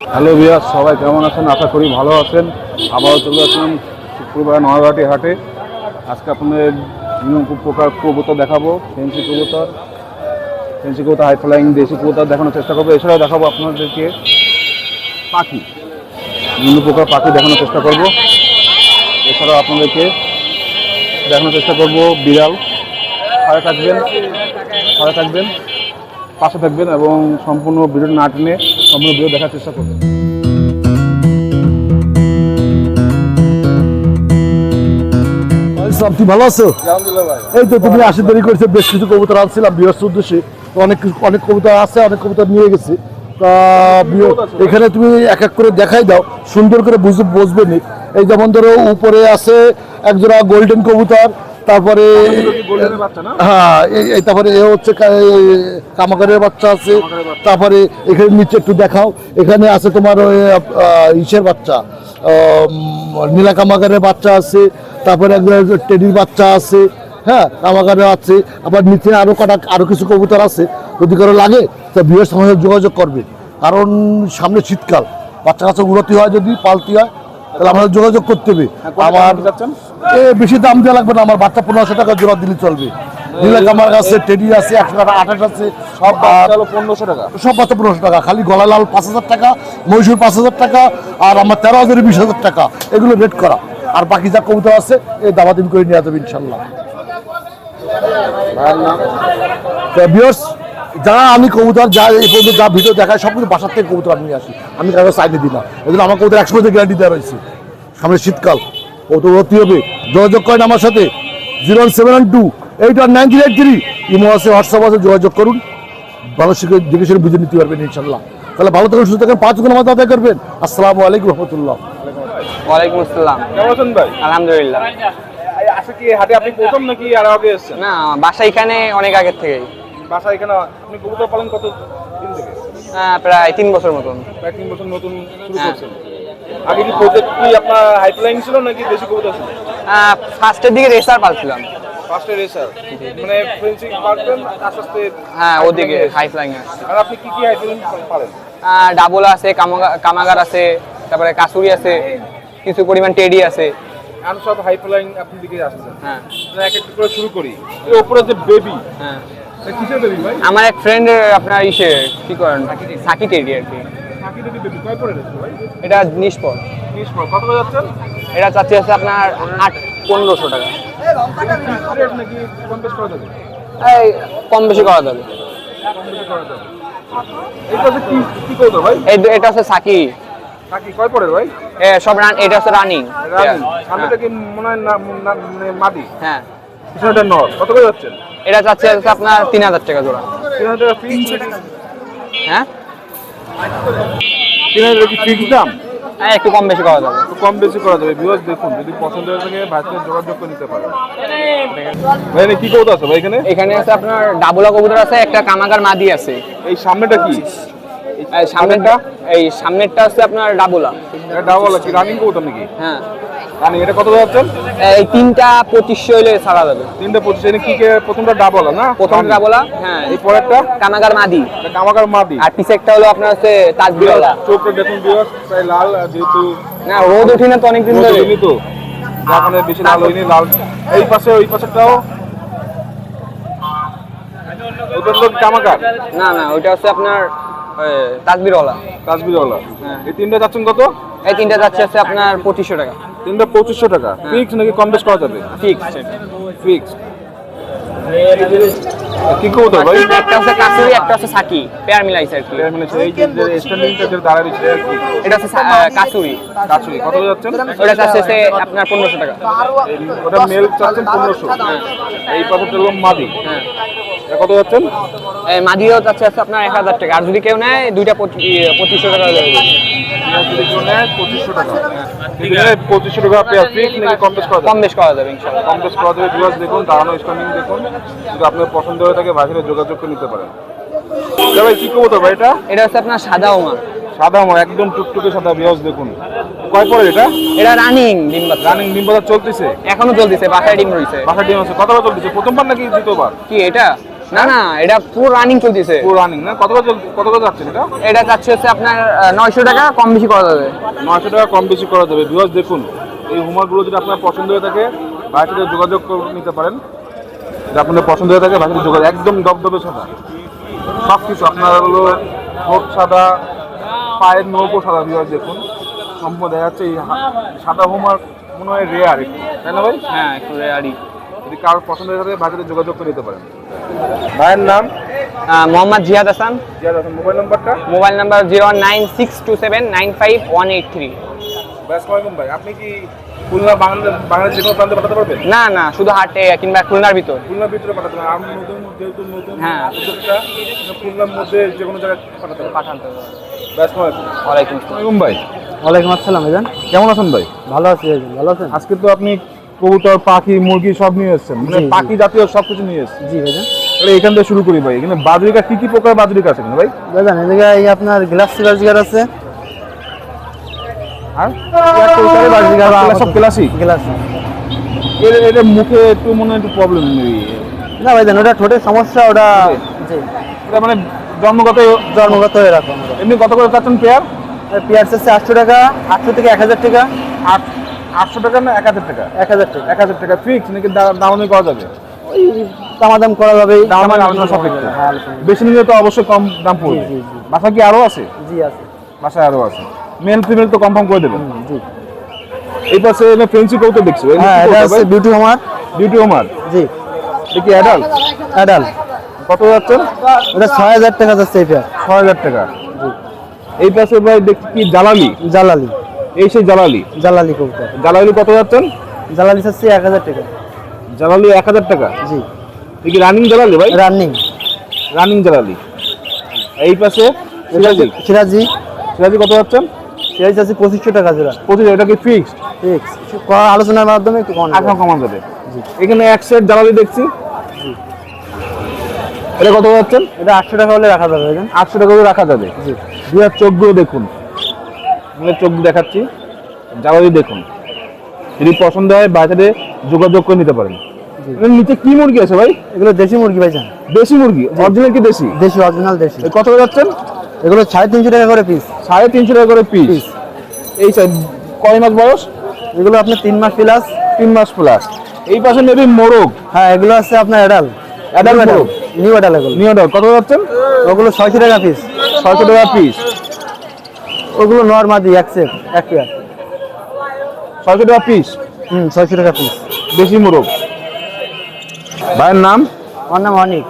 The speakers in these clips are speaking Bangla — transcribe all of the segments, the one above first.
হ্যালো বিয়াস সবাই কেমন আছেন? আশা করি ভালো আছেন। আবারও চলে আসলাম শুক্রবার নয়াঘাটি হাটে। আজকে আপনাদের বিভিন্ন প্রকার কবুতর দেখাবো, ফেন্সি কবুতর। ফেন্সি কবুতর হাই ফ্লাইং দেশি কবুতর দেখানোর চেষ্টা করব। এছাড়াও দেখাবো আপনাদেরকে পাখি। বিভিন্ন প্রকার পাখি দেখানোর চেষ্টা করব। এছাড়াও আপনাদেরকে দেখানোর চেষ্টা করব বিড়াল। ঘরে থাকবেন ঘরে থাকবেন, পাশে থাকবেন এবং সম্পূর্ণ ভিডিও না টেনে ভিডিও দেখার চেষ্টা করবেন ইসলাম তুমি ভালো আছো? এই তো তুমি আসে দেরি করেছ বেশ কিছু কবুতর আনছিলাম বৃহস্পতি উদ্দেশ্যে। তো অনেক অনেক কবুতর আছে অনেক কবুতর নিয়ে গেছি। তা এখানে তুমি এক এক করে দেখাই দাও সুন্দর করে বুঝে বসবে নি। এই যেমন ধরো উপরে আছে একজোড়া গোল্ডেন কবুতর তারপরে হ্যাঁ এই- তারপরে এ হচ্ছে কামাকারের বাচ্চা আছে। তারপরে এখানে নিচে একটু দেখাও। এখানে আছে তোমার ইসের বাচ্চা। নীলা কামাকারের বাচ্চা আছে। তারপরে টেডির বাচ্চা আছে। হ্যাঁ কামাকারের আছে। আবার নিচে আরও কটা আরও কিছু কবুতর আছে। যদি কারও লাগে তা বিয়ের সঙ্গে যোগাযোগ করবে। কারণ সামনে শীতকাল। বাচ্চা কাচ্চা উন্নতি হয় যদি পালতি হয় তাহলে আমাদের যোগাযোগ করতে হবে। আমার এ বেশি দাম দেওয়া লাগবে না আমার বাচ্চা পনেরোশো টাকা জোড়া দিলে চলবে। নীলা কামার কাছে টেডি আছে একশো টাকা আঠাশ আছে সব পনেরোশো টাকা। সব বাচ্চা পনেরোশো টাকা খালি গলা লাল পাঁচ হাজার টাকা মহীশূর পাঁচ হাজার টাকা আর আমার তেরো হাজার বিশ হাজার টাকা এগুলো রেট করা। আর বাকি যা কবুতর আছে এই দাবাদিন করে নিয়ে যাবে ইনশাল্লাহ। আমি কবুতর যা এই পর্যন্ত যা ভিডিও দেখায় সব কিছু বাসার থেকে কবুতর আমি নিয়ে আসি। আমি কারও সাইডে না। এগুলো আমার কবুতর একশো গ্যারান্টি দেওয়া রয়েছে। সামনে শীতকাল। ভর্তি হবে। যোগাযোগ করেন আমার সাথে। Zero seven one two. Eight one nine three. Eight three imo আছে হোয়াটসঅ্যাপ আছে যোগাযোগ করুন। মানুষকে দেখে শুনে বুঝে নিতে পারবেন ইনশাল্লাহ তাহলে ভালো থাকুন সুস্থ থাকেন পাঁচ গুণ আমাদের আদায় করবেন। আসসালামু আলাইকুম রহমতুল্লাহ। ওয়ালাইকুম আসসালাম। কেমন আছেন ভাই? আলহামদুলিল্লাহ। আজকে কি হাটে আপনি প্রথম নাকি আর আগে এসেছেন? না বাসা এখানে অনেক আগের থেকেই। বাসা এখানে আপনি কবুতর পালন কত দিন থেকে প্রায় তিন বছর মতন। প্রায় তিন বছর নতুন শুরু হ্যাঁ। করছেন। আগে কি প্রজেক্ট কি আপনার হাইপলাইন ছিল নাকি দেশি কবুতর ছিল? ফার্স্টের দিকে রেসার পালছিলাম। ফার্স্টে রেসার মানে ফেন্সিং পারবেন আস্তে আস্তে হ্যাঁ ওদিকে হাই ফ্লাইং আর আপনি কি কি হাইপলাইন পারেন? ডাবল আছে কামাগার আছে তারপরে কাসুরি আছে কিছু পরিমাণ টেডি আছে। আর সব হাইপলাইন আপনি দিকে আসছেন হ্যাঁ। আমরা এক একটা করে শুরু করি। এই উপরে যে বেবি হ্যাঁ। কিসের বেবি ভাই? আমার এক ফ্রেন্ড আপনার ইসে কি করেন? সাকি টেডি আর কি। এটা নিষ্পদ তিরিশ পর। কত যাচ্ছেন এটা চাচ্ছি আছে আপনার আট পনেরোশো টাকা। কম বেশ করা যাবে? এই কম বেশি করা যাবে। এটা হচ্ছে কি কি করতো ভাই? এই এটা হচ্ছে সাকি। কয় ভাই? সব রান এটা হচ্ছে রানিং। রানি। সামনেটা কি মনে হয় মানে মাদি? হ্যাঁ। পিছনেটা নর। কত করে যাচ্ছেন এটা চাচ্ছে আপনার তিন হাজার টাকা জোড়া। তিন হাজার টাকা। হ্যাঁ? তিন হাজার কি ফিক্স দাম? হ্যাঁ একটু কম বেশি করা যাবে। কম বেশি করা যাবে। ভিউয়ার্স দেখুন যদি পছন্দ হয়ে থাকে ভাইকে যোগাযোগ করে নিতে পারেন। ভাই এখানে কি কবুতর আছে? ভাই এখানে? এখানে আছে আপনার ডাবুলা কবুতর আছে একটা কামাগার মাদি আছে। এই সামনেটা কি? এই সামনেরটা এই সামনেরটা আছে আপনার ডাবুলা। এটা ডাবল কি? রানিং কবুতর নাকি? হ্যাঁ। রানিং এটা কত যাচ্ছেন এই তিনটা পঁচিশশো হলে ছাড়া যাবে। তিনটা পঁচিশ এখানে কি প্রথমটা ডাবল না? প্রথম রানী। ডাবুলা হ্যাঁ এই পরেরটা? কামাগার মাদি। এটা মাদি। আর পিছেরটা হলো আপনার হচ্ছে তাজবিরওয়ালা চোখটা দেখুন ভিউয়ার্স প্রায় লাল যেহেতু না রোদ উঠি না তো অনেকদিন রোদ ধরে। তো। যার বেশি লাল হয়নি লাল। এই পাশে ওই পাশেরটাও? ওই পাশে কামাকার না না ওইটা হচ্ছে আপনার তাজবিরওয়ালা। তাজবিরওয়ালা। হ্যাঁ। এই তিনটা যাচ্ছেন কত? এই তিনটা যাচ্ছে হচ্ছে আপনার পঁচিশশো টাকা। তিনটা পঁচিশশো টাকা। ফিক্স নাকি কম বেশ করা যাবে? ফিক্স ফিক্স কি ভাই? একটা হচ্ছে কাসুরি একটা হচ্ছে সাকি পেয়ার মিলাইছে আর কি এই যে স্ট্যান্ডিংটা যে দাঁড়ায় রয়েছে এটা কাসুরি। কত ওটা চাচ্ছে আপনার পনেরোশো টাকা। ওটা মেল চাচ্ছেন পনেরোশো। এই পাশে হলো মাদি। হ্যাঁ। কত যাচ্ছেন? মাদিও চাচ্ছে হচ্ছে আপনার এক হাজার টাকা। আর যদি কেউ নেয় দুইটা পঁচিশশো টাকা হয়ে পঁচিশশো টাকা ফিক্স নাকি কম বেশ করা কম বেশ করা যাবে ইনশাল্লাহ। কম বেশ করা যাবে ভিউয়ার্স দেখুন দাঁড়ানো স্ট্যান্ডিং দেখুন। যদি আপনার পছন্দ হয়ে থাকে যোগাযোগ করে নিতে পারেন। ভাই কি করব ভাই এটা? এটা হচ্ছে আপনার সাদা ওমা সাদা একদম টুকটুকে সাদা ভিউয়ার্স দেখুন। কয় এটা? এটা রানিং ডিম বাচ্চা। রানিং ডিম চলতেছে? এখনও চলতেছে বাসায় ডিম রয়েছে। বাসা ডিম আছে। কতবার চলতেছে? প্রথমবার নাকি দ্বিতীয়বার? কি এটা? না না এটা পুরো রানিং চলতেছে। পুরো রানিং না? কত চল- কত করে যাচ্ছেন এটা? এটা চাচ্ছে হচ্ছে আপনার নয়শো টাকা কম বেশি করা যাবে। নয়শো টাকা কম বেশি করা যাবে। বিকজ দেখুন এই হোমওয়ার্কগুলো যদি আপনার পছন্দ হয়ে থাকে বাইরের সাথে যোগাযোগ নিতে পারেন। যদি আপনাদের পছন্দ হয়ে থাকে সাথে যোগাযোগ একদম দবদবে সাদা। সব কিছু আপনার হলো ঠোঁট সাদা পায়ের নৌকো সাদা বিকজ দেখুন। সম্পূর্ণ দেখা যাচ্ছে এই সাদা হোমওয়ার্ক মনে হয় রেয়ার একটু। তাই না ভাই? হ্যাঁ একটু রেয়ারি যদি কারোর পছন্দ হয়ে থাকে সাথে যোগাযোগ করে নিতে পারেন। ভাইয়ের নাম? মোহাম্মদ জিয়াদ হাসান। জিয়াদ হাসান মোবাইল নাম্বারটা? Mobile number zero nine six two seven nine five one eight three. ভাই আপনি কি খুলনা বাংলাদেশ যে কোনো প্রান্তে পাঠাতে পারবেন? না না শুধু হাটে কিংবা খুলনার ভিতর। খুলনার ভিতরে পাঠাতে পারেন আমি নতুন যেহেতু নতুন হ্যাঁ। খুলনার মধ্যে যে কোনো জায়গায় পাঠাতে পারেন পাঠাতে হবে। ব্যস্ত আলাইকুম। ওয়ালাইকুম আসসালাম। আসসালামাইকুম ভাই ওয়ালাইকুম আসসালাম ভাইজান। কেমন আছেন ভাই? ভালো আছি ভালো আছেন? আজকে তো আপনি কবুতর পাখি মুরগি সব নিয়ে এসেছেন। মানে। পাখি জাতীয় সব কিছু নিয়ে এসেছেন। জি ভাইজান। তাহলে এখান থেকে শুরু করি ভাই। এখানে বাজরিকা কি কি প্রকার বাজরিকা আছে ভাই? ভাইজান জায়গায় এই আপনার গ্লাস সিরাজিগার আছে। আর? সব ক্লাসিক এর এটা মুখে একটু মনে একটু প্রবলেম না ভাইজান ওটা ঠোঁটের সমস্যা ওটা জি। এটা মানে জন্মগত জন্মগত এরকম। এমনি কত করে চাচ্ছেন পেয়ার আছে আটশো টাকা আটশো থেকে এক হাজার টাকা। আট আটশো টাকা না এক হাজার টাকা? এক হাজার টাকা। এক হাজার টাকা ফিক্স নাকি দামাদামি করা যাবে? ওই দামাদাম করা যাবে। দামাদামি আলোচনা সাপেক্ষে। হ্যাঁ বেশি নিলে তো অবশ্যই কম দাম পড়বে। জি, জি। বাসা কি আরও আছে? জি আছে। বাসায় আরও আছে। মেল ফিমেল তো কনফার্ম করে দেবেন। জি। এই পাশে ফেন্সি কৌতো দেখছ। হ্যাঁ এটা আছে বিউটি হোমার ডিউটি ওমার জি। এটা কি অ্যাডাল্ট অ্যাডাল কত যাচ্ছেন ওটা ছয় হাজার টাকা যাচ্ছে এই পেয়ার ছয় হাজার টাকা। এই পাশে ভাই দেখছি কি জালালি? জালালি। এই সেই জালালি? জালালি কবুতর। জালালি কত যাচ্ছেন? জালালি চাচ্ছি এক হাজার টাকা। জালালি এক হাজার টাকা? জি। এই কি রানিং জালালি ভাই? রানিং রানিং জালালি। এই পাশে সিরাজি? সিরাজি সিরাজি। কত যাচ্ছেন? সিরাজি চাচ্ছি পঁচিশশো টাকা জোড়া। পঁচিশ এটা কি ফিক্সড ফিক্স আলোচনার মাধ্যমে একটু কম এখন কমান যাবে। এখানে এক সেট জালালি দেখছি। এটা কত যাচ্ছেন? এটা আটশো টাকা হলে রাখা যাবে আটশো টাকা করে রাখা যাবে। জি। দুই হাজার চোখগুলো দেখুন। মানে চোখ দেখাচ্ছি। জ্বালানি দেখুন। যদি পছন্দ হয় বাজারে যোগাযোগ করে নিতে পারেন। এর নিচে কি মুরগি আছে ভাই? এগুলো দেশি মুরগি ভাইজান। দেশি মুরগি? অরিজিনাল কি দেশি? দেশি অরিজিনাল দেশি। কত করে যাচ্ছেন? এগুলো সাড়ে তিনশো টাকা করে পিস সাড়ে তিনশো টাকা করে পিস। এই সাইড কয় মাস বয়স? এগুলো আপনার তিন মাস প্লাস তিন মাস প্লাস এই পাশে মেবি মোরগ। হ্যাঁ এগুলো আছে আপনার অ্যাডাল Adult মোরগ? নিউ অ্যাডাল এগুলো। নিয়ডর কত যাচ্ছেন? ওগুলো ছয়শো টাকা পিস ছয়শো টাকা পিস ওগুলো নর্মাদি এক সেট এক পেয়ার ছয়শো টাকা পিস হুম ছয়শো টাকা পিস দেশি মোরগ। ভাইয়ের নাম? আমার নাম অনিক।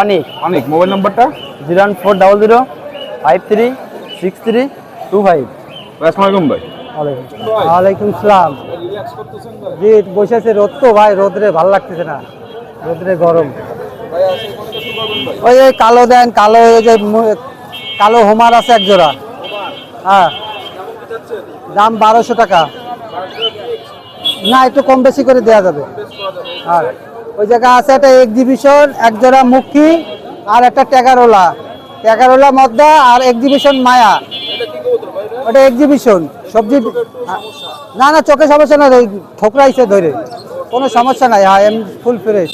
অনিক। অনিক মোবাইল নাম্বারটা zero one four double zero five three six three two five. আসসালামাইকুম ভাই। ওয়ালাইকুম সালাম। জি বসে আছে রোদ তো ভাই রোদরে ভালো লাগতেছে না। রোদরে গরম। ওই কালো দেন কালো ওই যে কালো হোমার আছে এক জোড়া। হ্যাঁ। দাম বারোশো টাকা। না, একটু কম বেশি করে দেওয়া যাবে। হ্যাঁ। ওই জায়গা আছে একটা এক্সিবিশন এক জোড়া মুখী আর একটা ট্যাগারোলা। ট্যাগারোলা মদ্দা আর এক্সিবিশন মায়া। ওটা এক্সিবিশন সবজি না না, চোখে সমস্যা না ঠোকরাইছে ধরে। কোনো সমস্যা নাই হ্যাঁ এম ফুল ফ্রেশ।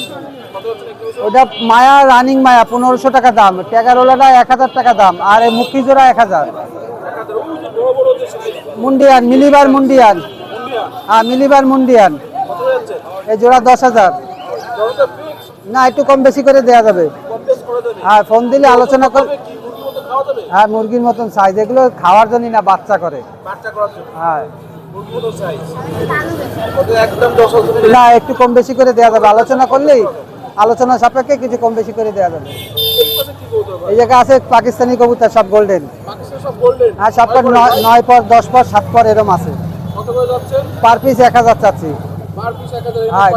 ওটা মায়া, রানিং মায়া, পনেরোশো টাকা দাম। ট্যাগারোলাটা এক হাজার টাকা দাম। আর এই মুক্তি জোড়া এক হাজার। মুন্ডিয়ান মিলিবার মুন্ডিয়ান। হ্যাঁ মিলিবার মুন্ডিয়ান। এই জোড়া দশ হাজার। না একটু কম বেশি করে দেওয়া যাবে। হ্যাঁ ফোন দিলে আলোচনা কর হ্যাঁ মুরগির মতন সাইজ এগুলো খাওয়ার জন্য না বাচ্চা করে। হ্যাঁ। না একটু কম বেশি করে দেওয়া যাবে। আলোচনা করলেই আলোচনা সাপেক্ষে কিছু কম বেশি করে দেওয়া যাবে। এই জায়গায় আছে পাকিস্তানি কবুতর সব গোল্ডেন হ্যাঁ সবটা নয়- নয় পর দশ পর সাত পর এরম আছে। পার পিস এক হাজার চাচ্ছি। হ্যাঁ।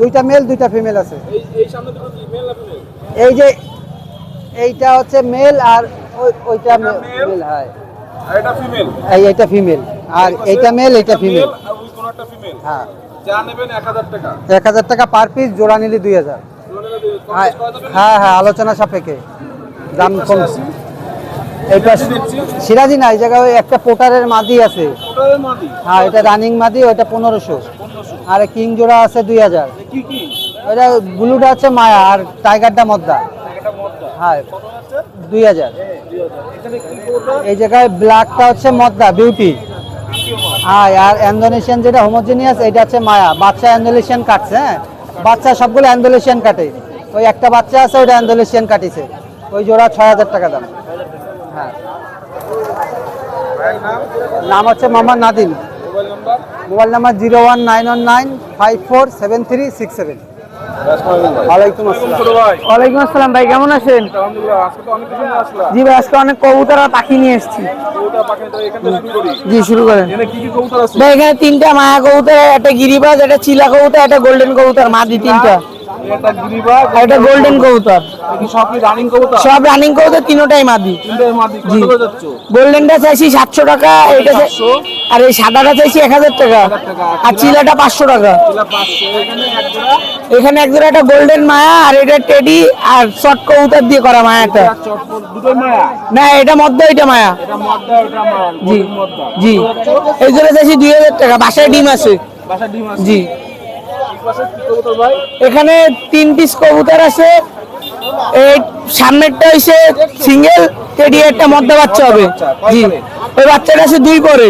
দুইটা মেল দুইটা ফিমেল আছে। এই যে এইটা হচ্ছে মেল আর ওই- ওইটা মেল হ্যাঁ। এটা ফিমেল এই এইটা ফিমেল আর এইটা মেল এইটা ফিমেল হ্যাঁ। এক হাজার টাকা। পার পিস জোড়া নিলে দুই হাজার। হ্যাঁ হ্যাঁ হ্যাঁ আলোচনা সাপেক্ষে দাম কম। সিরাজি না এই জায়গায় ওই একটা পোটারের মাদি আছে। হ্যাঁ এটা রানিং মাদি ওইটা পনেরোশো। আর কিং জোড়া আছে দুই হাজার। ওটা ব্লুটা হচ্ছে মায়া আর টাইগারটা মদ্দা। হ্যাঁ দুই হাজার। এই জায়গায় ব্ল্যাকটা হচ্ছে মদ্দা বিউটি হ্যাঁ আর ইন্দোনেশিয়ান যেটা হোমোজিনিয়াস এটা হচ্ছে মায়া। বাচ্চা ইন্দোনেশিয়ান কাটছে হ্যাঁ? বাচ্চা সবগুলো ইন্দোনেশিয়ান কাটে ওই একটা বাচ্চা আছে ওটা ইন্দোনেশিয়ান কাটিছে। ওই জোড়া ছয় হাজার টাকা দাম। হ্যাঁ। নাম হচ্ছে Mohammad Nadim. Mobile number zero one nine one nine five four seven three six seven. ওয়ালাইকুম আসসালাম। ভাই কেমন আছেন? আলহামদুলিল্লাহ আজকে তো অনেক কিছু নিয়ে আসলাম। জি ভাই আজকে অনেক কবুতর আর পাখি নিয়ে এসেছি। কবুতর পাখি তো এখান থেকে শুরু করি। জি শুরু করেন। এখানে কি কি কবুতর আছে? ভাই এখানে তিনটা মায়া কবুতর একটা গিরিবাজ একটা চিলা কবুতর একটা গোল্ডেন কবুতর মাদি তিনটা। একটা গোল্ডেন কবুতর। সব রানিং কবুতর? কবুতর মাদি। গোল্ডেনটা চাইছি সাতশো টাকা এটা আর এই সাদাটা চাইছি এক হাজার টাকা। আর চিলাটা পাঁচশো টাকা। এখানে এক জোড়া। একটা গোল্ডেন মায়া আর এটা টেডি আর শর্ট কবুতর দিয়ে করা মায়াটা না এটা মদ্দা এটা মায়া। এটা জি জি। এই জন্য চাইছি দুই হাজার টাকা বাসায় ডিম আছে। বাসা ডিম আছে। জি। এখানে তিন পিস কবুতর আছে। এই সামনেরটা হইছে সিঙ্গেল টেডি একটা মধ্যে বাচ্চা হবে। জি। ওই বাচ্চাটা আছে দুই পরে।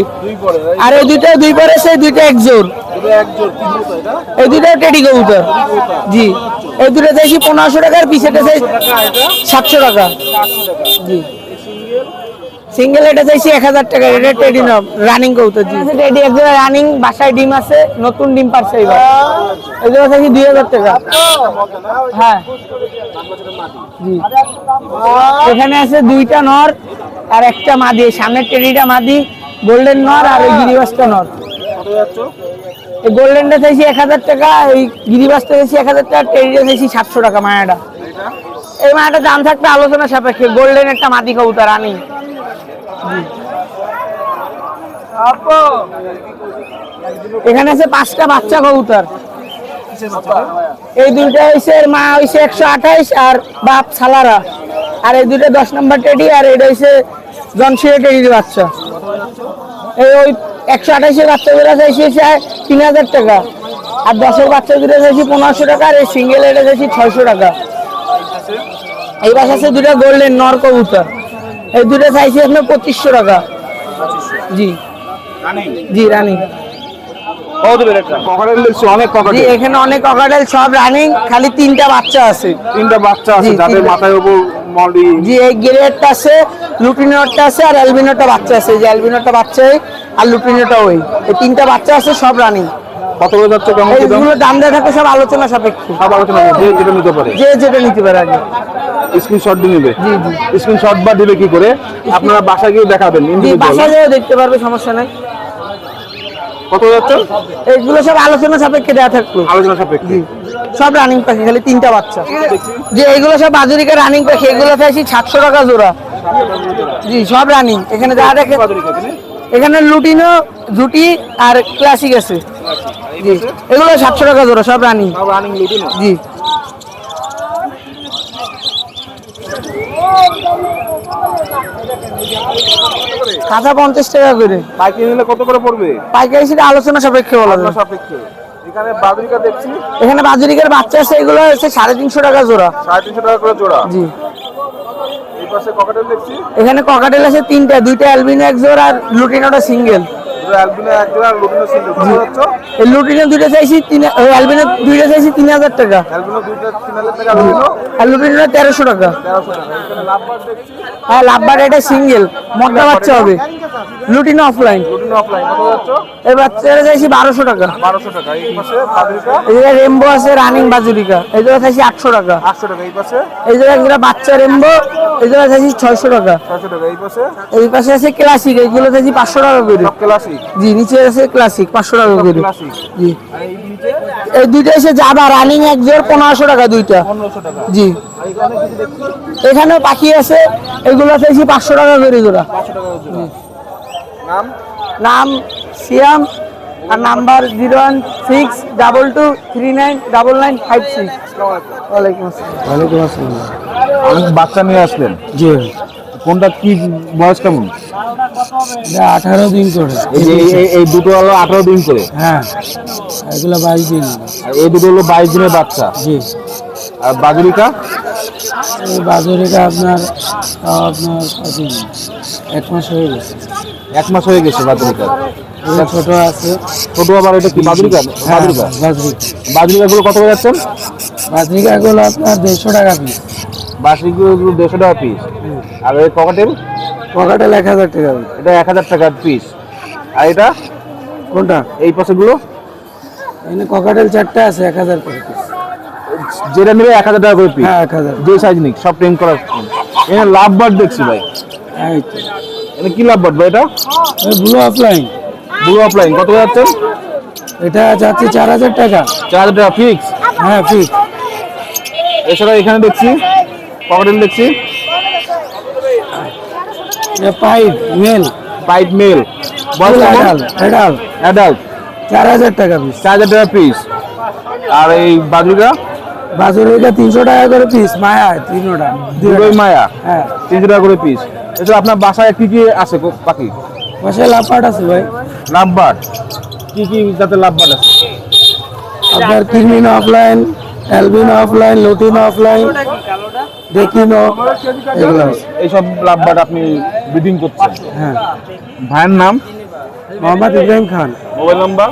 আর এই দুইটা দুই পরে আছে দুইটা এক জোর এই দুইটা টেডি কবুতর। জি। এই দুটো চাইছি পনেরোশো টাকার পিছেটা চাই সাতশো টাকা 400 টাকা। জি। সিঙ্গেল এটা চাইছি এক হাজার টাকা, এটা টেডি নব রানিং জি। টেডি একজন রানিং বাসায় ডিম আছে, নতুন ডিম পারছে এবার। এগুলো চাইছি দুই হাজার টাকা? হ্যাঁ। এখানে আছে দুইটা নর আর একটা মাদি, সামনের টেডিটা মাদি, গোল্ডেন নর আর ওই গিরিবাসটা নর। এই গোল্ডেনটা চাইছি এক হাজার টাকা, এই গিরিবাসটা চাইছি এক হাজার টাকা টেডিটা চাইছি সাতশো টাকা, মায়াটা। এই মায়াটা দাম থাকতে আলোচনা সাপেক্ষে, গোল্ডেন একটা মাদি কবুতর আনি এখানে আছে পাঁচটা বাচ্চা কবুতর। এই দুইটা হয়েছে মা হইছে একশো আঠাইশ আর বাপ সালারা আর এই দুইটা দশ নম্বর টেডি আর এটা হইছে জনশিয়া টেডির বাচ্চা। এই ওই একশো আঠাইশের বাচ্চা দুটো চাইছি তিন হাজার টাকা। আর দশের বাচ্চা দুটো চাইছি পনেরোশো টাকা আর এই সিঙ্গেল এটা চাইছি ছয়শো টাকা। এই বাস আছে দুটো গোল্ডেন নর কবুতর। এই দুটো চাইছি আপনার পঁচিশশো টাকা। জি। জি রানিং এখানে অনেক অকাডেল সব রানিং খালি তিনটা বাচ্চা আছে। তিনটা বাচ্চা আছে যাদের মাথার উপর মলি জি এই গ্রেডটা আছে আর অ্যালবিনোটা বাচ্চা আছে। যে অ্যালবিনোটা বাচ্চা এই, আর লুটিনোটা ওই। এই তিনটা বাচ্চা আছে সব রানিং কত করে যাচ্ছে কেমন দাম? এইগুলো দাম দেওয়া থাকে সব আলোচনা সাপেক্ষে। সব আলোচনা যে যেটা নিতে পারে। যে যেটা নিতে পারে আগে। স্ক্রিনশট দিয়ে নেবে। স্ক্রিনশট বা দিবে কি করে? আপনারা বাসা গিয়ে দেখাবেন। বাসায় যেও দেখতে পারবে সমস্যা নাই। কত যাচ্ছে? এইগুলো সব আলোচনা সাপেক্ষে দেওয়া থাকল। আলোচনা সাপেক্ষে। সব রানিং পাখি খালি তিনটা বাচ্চা। যে এইগুলো সব বাজুরিকা রানিং পাখি এগুলো চাইছি সাতশো টাকা জোড়া। জি সব রানিং এখানে যা দেখে এখানে? লুটিনো জুটি আর ক্লাসিক আছে। জি এগুলো সাতশো টাকা জোড়া সব রানিং জি। কাঁচা পঞ্চাশ টাকা করে। পাইকারি নিলে কত করে পড়বে? পাইকারি সেটা আলোচনা সাপেক্ষে বলা সাপেক্ষে। এখানে বাদরিকা দেখছি। এখানে বাজুরিকার বাচ্চা আছে এগুলো হচ্ছে সাড়ে তিনশো টাকা জোড়া। সাড়ে তিনশো টাকা করে জোড়া। জি। এই পাশে ককাটেল দেখছি। এখানে ককাটেল আছে তিনটা দুইটা অ্যালবিনো এক জোড়া আর লুটিনোটা সিঙ্গেল এই লুটিনো দুইটা চাইছি তিন ওই অ্যালবিনো দুইটা চাইছি তিন হাজার টাকা। লুটিনো তেরোশো টাকা। হ্যাঁ লাভবার এটা সিঙ্গেল বাচ্চা হবে। লুটিনো অফলাইন এই বাচ্চাটা চাইছি বারোশো টাকা। বারোশো টাকা এই জায়গায় রেমবো আছে রানিং বাজুরিকা এই জায়গায় চাইছি আটশো টাকা। আটশো টাকা এই পাশে? এই জায়গায় একটা বাচ্চা রেমবো এই জায়গায় চাইছি ছয়শো টাকা। ছয়শো টাকা এই পাশে? এই পাশে আছে ক্লাসিক এইগুলো চাইছি পাঁচশো টাকা করে। ক্লাসিক জি নিচে আছে ক্লাসিক পাঁচশো টাকা করে। জি। এই দুইটা এসে যাবা রানিং এক জোর পনেরোশো টাকা দুইটা। জি। এখানে কিছু পাখি আছে এগুলো চাইছি পাঁচশো টাকা করে জোড়া। নাম? নাম সিয়াম আর number zero one six double two three nine double nine five six. ওয়ালাইকুম আসসালাম। ওয়ালাইকুম আসসালাম। অনেক বাচ্চা নিয়ে আসলেন? জি। কোনটা কি বয়স কেমন? আঠারো দিন করে। এই এই- দুটো হলো আঠারো দিন করে? হ্যাঁ। এগুলো বাইশ দিন। আর এই দুটো হলো বাইশ দিনের বাচ্চা? জি। আর বাজুরিকা এই বাজারেটা আপনার আপনার এক মাস হয়ে গেছে। এক মাস হয়ে গেছে বাজুরিকা ছোট আছে। ছোট আবার এটা কি বাজুরিকা হ্যাঁ বাজুরিকা বাজরিকা গুলো কত করে যাচ্ছেন বাজরিকাগুলো আপনার দেড়শো টাকা পিস। বাজরিকাগুলো দেড়শো টাকা পিস। আর এই ককাটেল পকেটে এক হাজার টাকা। এটা এক হাজার টাকা পিস আর এটা? কোনটা? এই পাশেগুলো? এখানে ককাটেল চারটে আছে এক হাজার করে পিস যেটা নেবে এক হাজার টাকা করে পিস হ্যাঁ এক হাজার। যে সাইজ নিক সব টেম করা এখানে লাভ বার্ড দেখছি ভাই। তো। এটা কি লাভ বার্ড ভাই এটা? ব্লু অফলাইন ব্লু অফলাইন কত করে যাচ্ছেন এটা যাচ্ছে চার হাজার টাকা। চার হাজার টাকা ফিক্স হ্যাঁ ঠিক এছাড়া এখানে দেখছি পকেটেল দেখছি। Pied male. Pied male. Adult adult চার হাজার টাকা পিস চার হাজার টাকা পিস আর এই বাজুকা বাজারে তিনশো টাকা করে পিস মায়া তিনোটা দুটোই মায়া? হ্যাঁ। তিনশো টাকা করে পিস এছাড়া আপনার বাসায় কি কি আছে পাখি পাশে লাফাট আছে ভাই। লাভবার্ড কি কি জাতের লাভবার্ড আছে? আপনার creamino opaline albino opaline lutino opaline. ডেকিনো এগুলো। এইসব লাভবার্ড আপনি ব্রিডিং করছেন। হ্যাঁ। ভাইয়ের নাম? Mohammad Ibrahim Khan. Mobile number?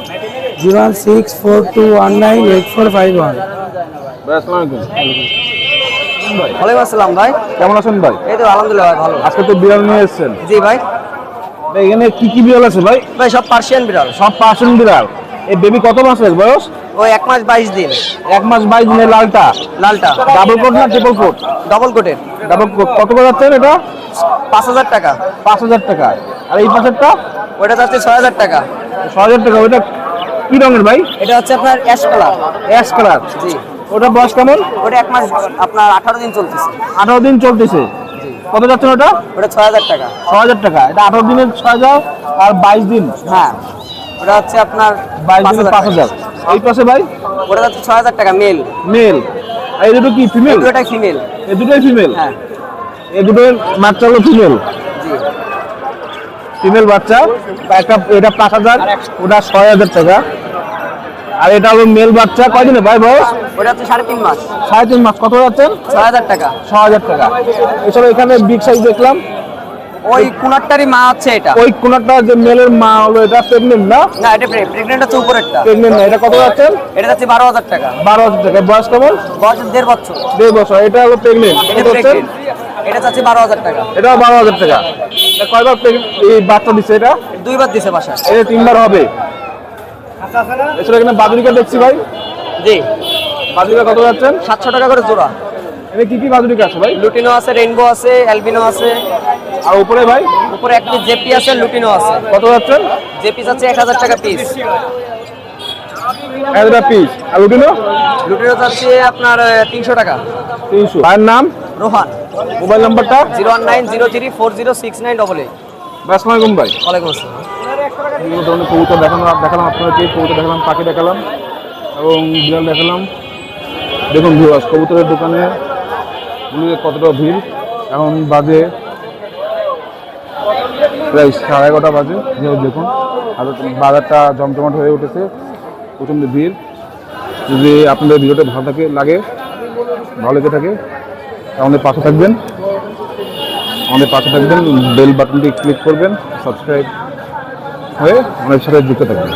Zero one six four two one nine eight four five one. ভাই আসসালামু ভাই ওয়ালাইকুম আসসালাম ভাই। কেমন আছেন ভাই? এই তো আলহামদুলিল্লাহ ভাই ভালো। আজকে তো বিড়াল নিয়ে এসেছেন। জি ভাই। এখানে কি কি বিড়াল আছে ভাই? ভাই সব পার্সিয়ান বিড়াল। সব পার্সেন্ট বিড়াল। এই বেবি কত মাসের বয়স? ওই এক মাস বাইশ দিন। এক মাস বাইশ দিনের লালটা? লালটা। ডাবল কোট না ট্রিপল কোট ডবল কোটের ডাবল কোট কত করে যাচ্ছেন এটা? পাঁচ হাজার টাকা। পাঁচ হাজার টাকা। আর এই পাশেরটা? ওটা যাচ্ছে ছয় হাজার টাকা। ছ হাজার টাকা। ওইটা কি রঙের ভাই? এটা হচ্ছে আপনার অ্যাশ কালার অ্যাশ কালার জি। ওটা বয়স কেমন? ওটা এক মাস আপনার আঠারো দিন চলতেছে। আঠারো দিন চলতেছে। কত যাচ্ছেন ওটা? ওটা ছয় হাজার টাকা। ছ হাজার টাকা। এটা আঠারো দিনের ছ হাজার আর বাইশ দিন। হ্যাঁ। ওটা হচ্ছে আপনার বাইশ পাঁচ হাজার পাঁচ হাজার। এই পাশে ভাই? ওটা যাচ্ছে ছয় হাজার টাকা মেল মেল আর এই দুটো কি ফিমেল দুটোটাই ফিমেল এই দুটোই ফিমেল হ্যাঁ। এই দুটোই বাচ্চা হলো ফিমেল ফিমেল বাচ্চা? একটা এটা পাঁচ হাজার ওটা ছয় হাজার টাকা। আর এটা হলো মেল বাচ্চা। কয়দিনে ভাই বয়স? ওটা হচ্ছে সাড়ে তিন মাস। সাড়ে তিন মাস। কত যাচ্ছেন ছয় হাজার টাকা। ছ হাজার টাকা। এছাড়া এখানে বিগ সাইজ দেখলাম। ওই কুনারটারই মা হচ্ছে এটা। ওই কোনটা যে মেলের মা হলো এটা প্রেগনেন্ট না? না এটা প্রেগনেন্ট হচ্ছে উপরেরটা। প্রেগনেন্ট না এটা কত যাচ্ছেন এটা যাচ্ছে বারো হাজার টাকা। বারো হাজার টাকা। বয়স কেমন? বয়স দেড় বছর। দেড় বছর। এটা হলো প্রেগনেন্ট এটা pregnant। এটা যাচ্ছে বারো হাজার টাকা। এটাও বারো হাজার টাকা। এটা কয়বার এই বাচ্চা দিচ্ছে এটা? দুইবার দিছে বাসায় এটা তিনবার হবে। এছাড়া এখানে বাদুরিকা দেখছি ভাই। জি। বাদুরিকা কত যাচ্ছেন সাতশো টাকা করে জোড়া। এখানে কি কি বাদুরিকা আছে ভাই? লুটিনো আছে রেইনবো আছে অ্যালবিনো আছে। আর উপরে ভাই? উপরে একটি জেপি আছে লুটিনো আছে। কত যাচ্ছেন? জেপি যাচ্ছে এক হাজার টাকা পিস একটা পিস আর লুটিনো? লুটিনো যাচ্ছে আপনার তিনশো টাকা। তিনশো। ভাইয়ের নাম? রোহান। মোবাইল নাম্বারটা? Zero one nine zero three four zero six nine double eight. আসসালামু আলাইকুম ভাই। ওয়ালাইকুম আসসালাম। বিভিন্ন ধরনের কবুতর দেখানো দেখালাম আপনাদেরকে কবুতর দেখালাম পাখি দেখালাম এবং বিড়াল দেখালাম। দেখুন ভিউয়ার্স কবুতরের দোকানে কতটা ভিড়। এখন বাজে প্রায় সাড়ে এগারোটা বাজে। যেহেতু দেখুন। আর বাজারটা জমজমাট হয়ে উঠেছে। প্রচণ্ড ভিড়। যদি আপনাদের ভিডিওটা ভালো থাকে, লাগে, ভালো লেগে থাকে, আমাদের পাশে থাকবেন। আমাদের পাশে থাকবেন বেল বাটনটি ক্লিক করবেন সাবস্ক্রাইব হয়ে আমাদের সাথে যুক্ত থাকবেন।